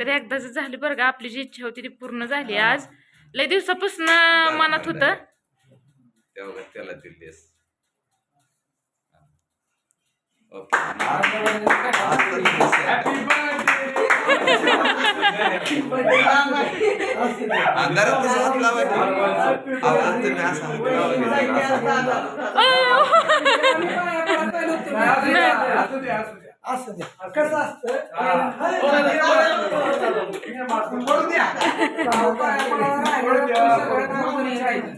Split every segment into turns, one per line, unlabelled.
तर एकदाच झाली बरं का आपली जी इच्छा होती ती पूर्ण झाली आज लय दिवसापासून मनात होतं
तेव्हा त्याला दिलीस ओके अंधारात कसं हात लावायचं आवाज तुम्ही असा हात लावायचा असा
द्या कसं असतं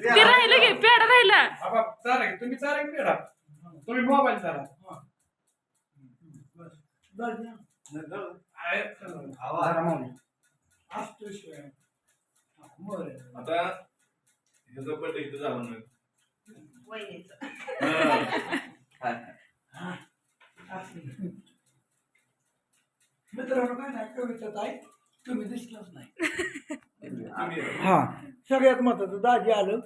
ते राहिलं गे पेडा राहिला
तुम्ही चालेल पेढा तुम्ही मोबाईल चाला
आता ह्याचा बड्डे इथं झाला नाही
मित्रांनो काय नाही कविता ताई तुम्ही दिसलाच नाही. हा सगळ्यात महत्वाचं दाजी आलं.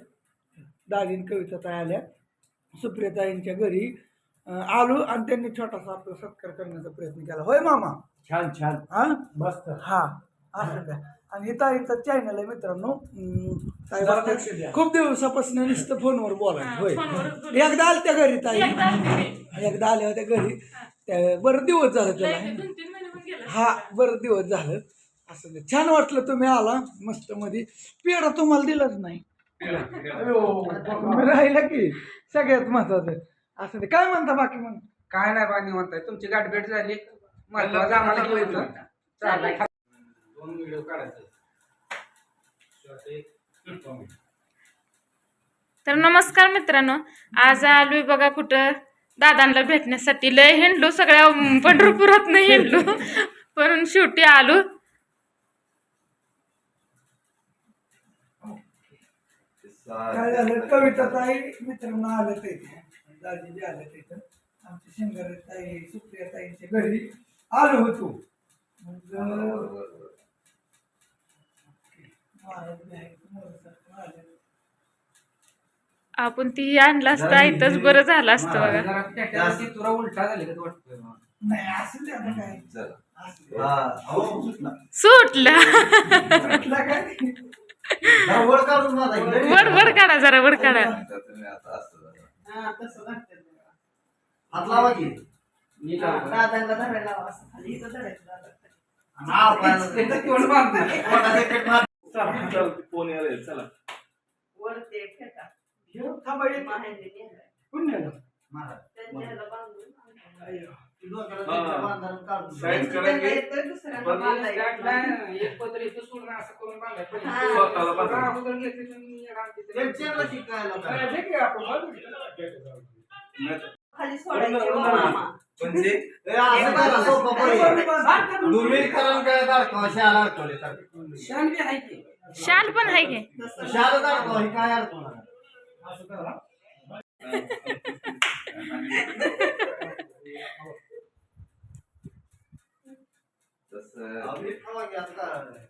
दाजीन कविता ताई आल्या. सुप्रियाताईंच्या घरी आलो आणि त्यांनी छोटासा आपला सत्कार करण्याचा प्रयत्न केला. होय मामा?
छान छान.
हा?
मस्त.
हा असं द्या आणि हे ताईंचा चॅनल आहे मित्रांनो. खूप दिवसापासून नुसतं फोनवर बोलायचं
हा,
होय. एकदा आलत्या घरी ताई.
एकदा
आल्या होत्या घरी. त्या बरं दिवस झालं त्याला. हा बरं दिवस झालं. असं छान वाटलं तुम्ही आला मस्त मध्ये पेढा तुम्हाला दिलाच नाही. तुम्ही राहिला की सगळ्यात महत्वाचं. असं ते काय म्हणता बाकी मग?
काय नाही बानी म्हणताय. तुमची गाठ भेट झाली महत्वाचं आम्हाला चाललाय दोन व्हिडिओ काढायचे
तर नमस्कार मित्रांनो. आज आलोय बघा कुठं? दादांना भेटण्यासाठी लय हिंडलो सगळ्या पंढरपुरात नाही हिंडलो. पण शेवटी आलो.
काय झालं? कविता ताई मित्रांनो आलं ते दाजी बी आलं तिथं आमच्या शिंगार ताई सुप्रिया ताईंच्या घरी आलो होतो. मग महाराज आले.
आपण ती आणलं असतं इथंच बरं झालं असतं बघा.
तुला उलटा झाले का वाटतोय मला.
नाही असं ते आता काय.
चला.
असं ते.
सुटलं.
म्हटलं काय?
वर वर काढा जरा वर काढा.
दादांना धरायला लावा असं. खाली इथं धरायचं दादा
बांधतोय.
चला फोन यायला चला.
वर नेलं. दुसऱ्यांना
पण
बांधायचं.
स्टार्ट नाही, एक पत्र इथं सोडून असं करून बांधायचं पाहिजे.
हा.
स्वतःला बांधा.
अगोदर घेतली तर मी राहते तिथे.
जे काही आपण बाजू घेतलं.
नाही.
खाली सोडायचे व मामा.
शान बी आहे की.
शाल पण आहे.
तसं
आ,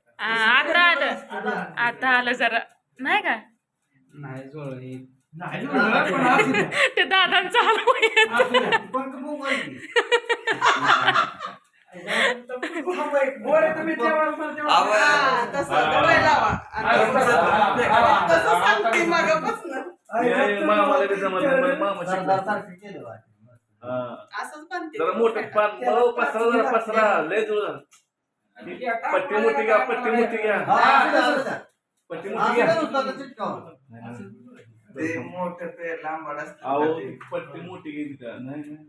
आता आलं आता आलं जरा नाही का
नाही
द्या.
ते दादांचं हाल होईल.
असू द्या.
असंच बनते
जरा मोठं पान भाऊ पसरा जरा पसरा लय जुळ. पट्टी मोठी घ्या पट्टी मोठी घ्या पट्टी मोठी घ्या
ते मोठं ते लांबड असतं
अहो
ते.
पट्टी मोठी घ्यायची का नाही नाही.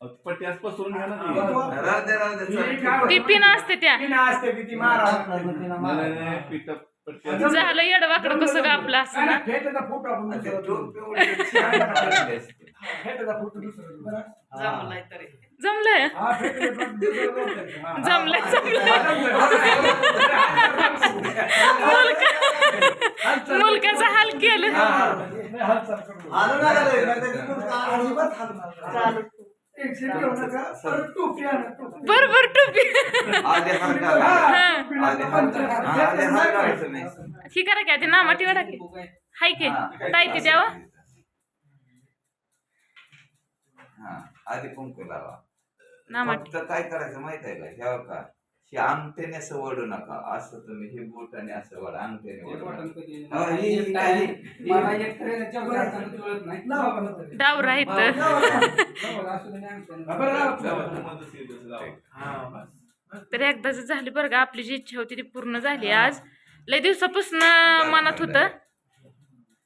अहो, ती पट्टी आज पसरून घ्या ना ती.
राहू दे राहू दे
मी
चल.
काय
ती पिन असते त्या
असते किती मारा
नाही, नाही, नाही, पिठं- पट्टी असते.
झालं येडवाकडं कसं का आपलं असं ना
फेटाचा फोटो आपण. फेटाचा फोटो दुसरा?
जमलाय तरी
हा. हा.
जमलंय जमलंय मुलकाचा हाल केलं
नका परत टोपी आणा
बर बर. हा.
हा, घालायचा नाही.
ही करा की आधी नामा टिवा की हाय की? ताई ती द्यावा?
हा आधी कुंकू लावा
नामा
काय करायचं माहीत आहे का? का? हे अंगठ्याने असं वडू नका. असं तुम्ही हे बोटाने असं वडा अंगठ्याने
हे
नका. हा, हे- हे-
मला
हे-
मला एक ट्रेनच्या वर हातानं जुळत नाही.
लावा मला तरी.
डाव राहित
लावा, असू दे नाही अंगठ्यानं.
बरं, लावा.
जाऊ, तुम्हाला तसं येतं, जाऊ.
हा, बस.
तर एकदाच झाली बरं का आपली जी इच्छा होती ती पूर्ण झाली आज. लय दिवसापासून मनात होतं.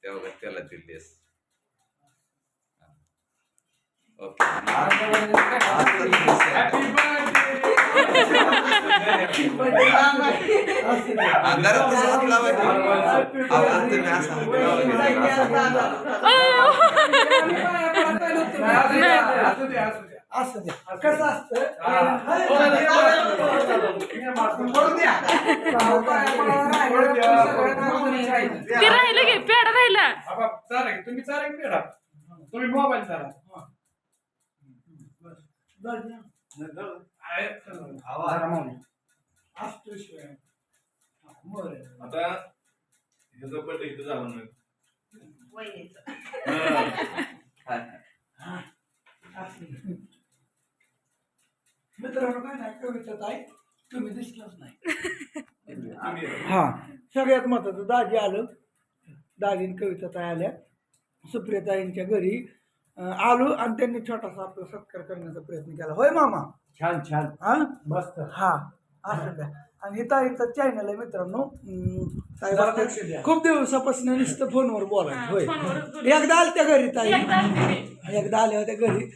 तेव्हा त्याला दिलीस. ओके. आता
Happy birthday.
असं कसं असतं
ते. राहिलं गे पेड राहिला
तुम्ही की तुम्ही मोबाईल चाला आहे.
आता ह्याचं बड्डे इथं झालं नाही.
हा.
मित्रांनो काय नाही कविता ताई तुम्ही दिसलाच नाही हा सगळ्यात महत्वाचं दाजी आलं दाजीन कविता ताई आल्या सुप्रियताईंच्या घरी आलो आणि त्यांनी छोटासा आपला सत्कार करण्याचा प्रयत्न केला होय मामा
छान छान.
हा?
मस्त.
हा. असं द्या. आणि हे ताईंचं चॅनल आहे मित्रांनो. अं, ताई
जरा
बघा,
लक्ष द्या.
खूप दिवसापासून नुसतं फोनवर बोलायचं
हा,
होय. एकदा आल त्या घरी ताई.
एकदा आलते मी.
एकदा आल्या होत्या घरी.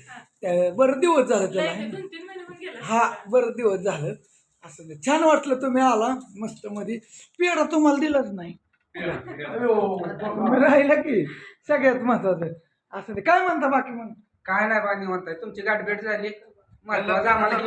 त्या बरं दिवस झालं त्याला.
ते दोन तीन महिने होऊन गेले.
हा बरं दिवस झालं. असं ते छान वाटलं तुम्ही आला मस्त मध्ये पेढा तुम्हाला दिलाच नाही. तुम्ही राहिला की सगळ्यात महत्वाचं. असं ते काय म्हणता बाकी मग?
काय नाही बा निवंत तुमची गाठभेट झाली. महत्वाचं आम्हाला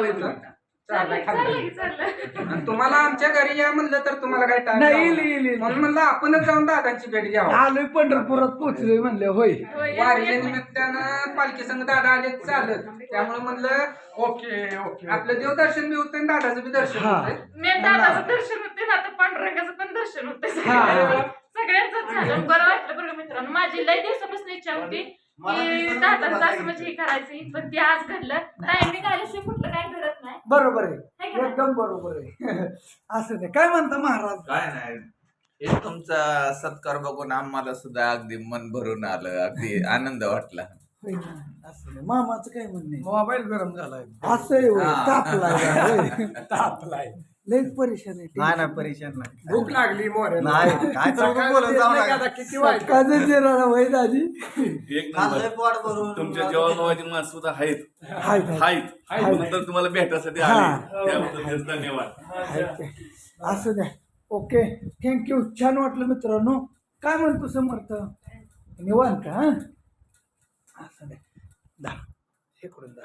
चाललाय. आणि तुम्हाला आमच्या घरी या म्हणलं तर तुम्हाला काय टाइम
नाही, येईल.
म्हणून म्हणलं आपणच जाऊन दादांची भेट घ्यावं.
आलोय पंढरपुरात पोचलोय म्हणले होय.
होय,
वारीच्या निमित्तानं पालखी संघ दादा आले चालत. त्यामुळे म्हणलं
ओके ओके.
आपलं देवदर्शन बी होतं आणि दादाचं बी दर्शन
हा.
होतं
मेन दादाचं दर्शन होते ना आता पांडुरंगाचं पण दर्शन होते
हा.
सगळ्यांच झालं. बरं वाटलं बरं मित्रांनो. माझी लय दिवसापासून इच्छा होती की दादांचं असं म्हणजे हे करायचं. पण ते आज घडलं. टायमिंग आल्याशिवाय कुठलं काय घडत नाही.
बरोबर
है
आहे? एकदम बरोबर आहे. असं ते. काय म्हणता महाराज?
काय नाही. हे तुमचा सत्कार बघून आम्हाला सुद्धा अगदी मन भरून आलं. अगदी आनंद वाटला.
मामाचं काय म्हणणे
मोबाईल गरम झालाय.
असं
हा.
तापलाय.
तापलाय.
लयच परेशान आहे.
नाही नाही परेशान नाही.
भूक लागली मोरे.
नाही काय तर बोलत जाऊ नका.
किती वाईट
सकाळचं जेराला वय दाजी
एक नंबर.
पोट भरून.
तुमच्या जेवण माणसं सुद्धा आहेत. आहेत म्हणून तर तुम्हाला भेटायसाठी
हा.
आले त्याबद्दल धन्यवाद.
असं द्या. ओके. थँक्यू छान वाटलं मित्रांनो. काय म्हणतो समर्थ? निवांत का हा? असं द्या. दा हे करून दा.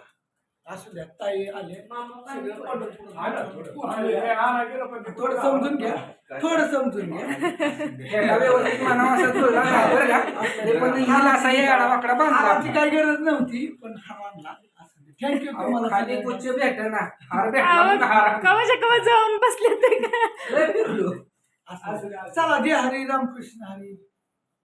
असू द्या ताई आले. सगळं पंढरपूर
आला थोडं. आला, आला गेलं पण ते
थोडं समजून घ्या. थोडं समजून घ्या.
व्यवस्थित म्हणावं असं जुळलं नाही बरं का? तरी पण हिला असा येडा वाकडा बांधला.
काही गरज नव्हती पण हा मानला. थँक्यू
अहो,
तुम्हाला
खाली
सगळ्यांना.
कुच्च भेट ना. हार भेटला मग हार
आवाज- कवाच्या कवा जाऊन बसले ते का?
लय फिरलो. असं द्या. चला जय हरी रामकृष्ण हरी.